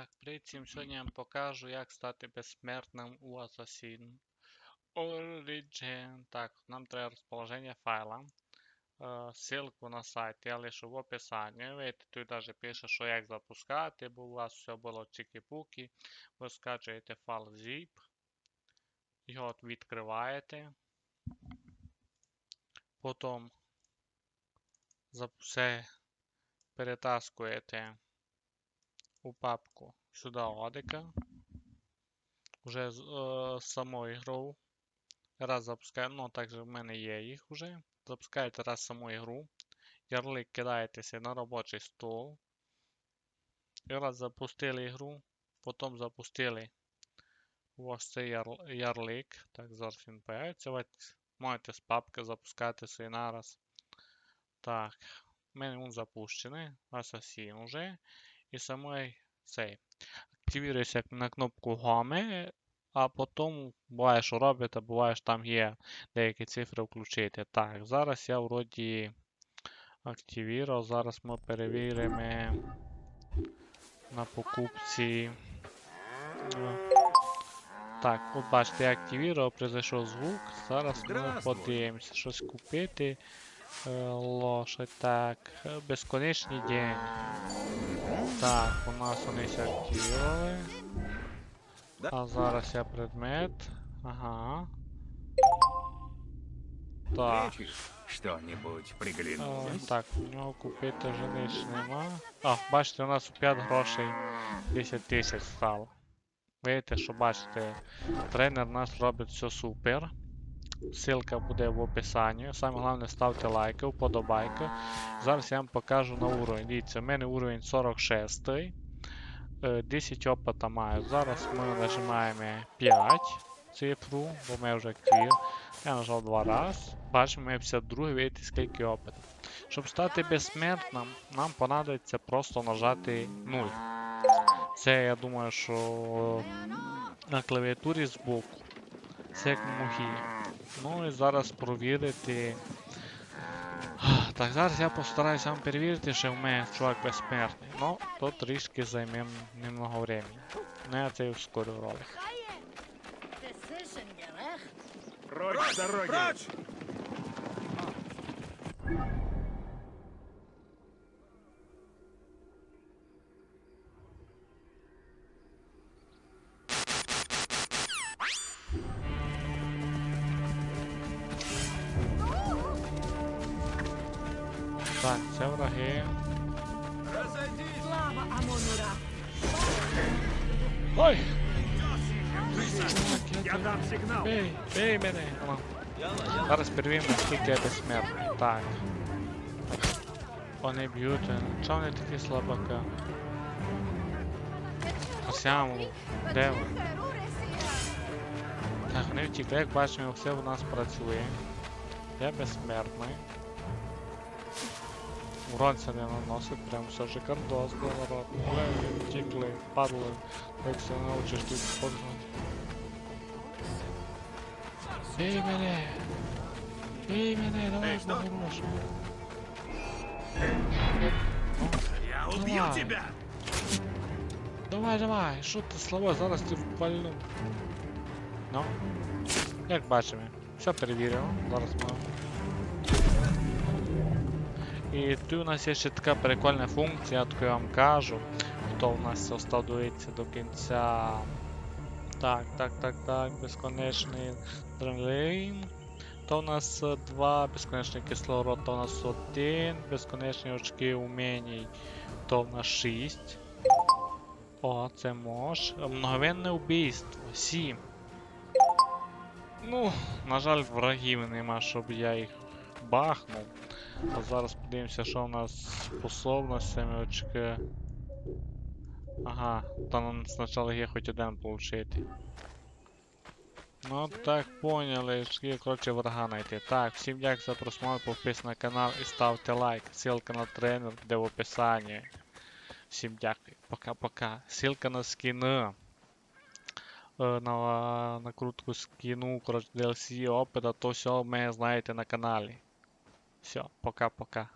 Так, привіт всім. Сьогодні я вам покажу, як стати безсмертним у Assassin Origin. Так, нам треба розположення файла. Е, Ссылку на сайт я лишу в описанні. Видите, тут даже пише, що як запускати, бо у вас все було чики-пуки. Ви скачуєте файл zip. Його відкриваєте. Потім за все перетаскуєте у папку сюди одика. Уже з е, самою ігру. Раз запускаємо, ну також в мене є їх вже. Запускаєте раз саму ігру. Ярлик кидаєтеся на робочий стол. І раз запустили ігру, потім запустили ось цей ярл- ярлик. Так, зараз він появиться. Ви можете з папки запускати свій нараз. Так, в мене він запущений. Assassin уже. І самий цей. Активіруєшся на кнопку Home, а потім буває, що робите, буває, що там є деякі цифри включити. Так, зараз я вроді активірував. Зараз ми перевіримо на покупці. Так, от бачите, я активірував, произойшов звук. Зараз ми подивимося, щось купити. Е, Лошадь, так. е, Безконечний день. Так, у нас вони активували. А зараз я предмет. Ага. Так. Что-нибудь Е, приглянулось? так, у нього купити вже нема. А, бачите, у нас 5 грошей 10 тисяч стало. Видите, що бачите, тренер наш робить все супер. Ссылка буде в описанні. Саме головне ставте лайки, вподобайки. Зараз я вам покажу на уровень. Дивіться, у мене уровень 46. Е, 10 опита маю. Зараз ми нажимаємо 5 цифру, бо ми вже активір. Я нажав два раз. Бачимо, ми 52 видите, скільки опиту. Щоб стати безсмертним, нам понадобиться просто нажати 0. Це я думаю, що на клавіатурі збоку. Це як муги. Ну і зараз провірити. Так, зараз я постараюся вам перевірити, що в мене чувак безсмертний. Ну, то трішки займе немного времени. Ну я це і ускорю ролик. Прочь дороги! Прочь! Так, це враги. Slava Amonura. Ой! Я дам сигнал! Бей, бей мене! Зараз перевіримо, наскільки я безсмертний. Так. Вони б'ють, чого вони такі слабака? Осяму, де ви? Так, вони втікли, як бачимо, все у нас працює. Я безсмертний. Урон це не наносить, прям все шикардос, говорот. Леві, втікли, падли. Як все научиш тут пользуватися. Бей мене! Бей мене, давай Эй, что? погрошу. Я убью Давай. тебя! Давай, давай, що ти слова, зараз ти впальну. Ну, як бачимо, все перевіримо, зараз ми. І тут у нас є ще така прикольна функція, таку я вам кажу. Хто у нас остав дивитися до кінця. Так, так, так, так, безконечний адреналін. То у нас е, два, безконечний кислород, то у нас один, безконечні очки уменій, то в нас 6. О, це мож. Мгновенне убійство. 7. Ну, на жаль, врагів нема, щоб я їх бахнув. А зараз подивимося, що у нас з способностями очки. Ага, там спочатку є хоч один получити. Ну так, поняли, є, коротше, врага знайти. Так, всім дякую за просмотр, підписуйтесь на канал і ставте лайк. Ссылка на тренер буде в описанні. Всім дякую. Пока-пока. Ссылка на скини. Е, На накрутку скину, коротше, DLC опита, то все ви знаєте на каналі. Все, пока-пока.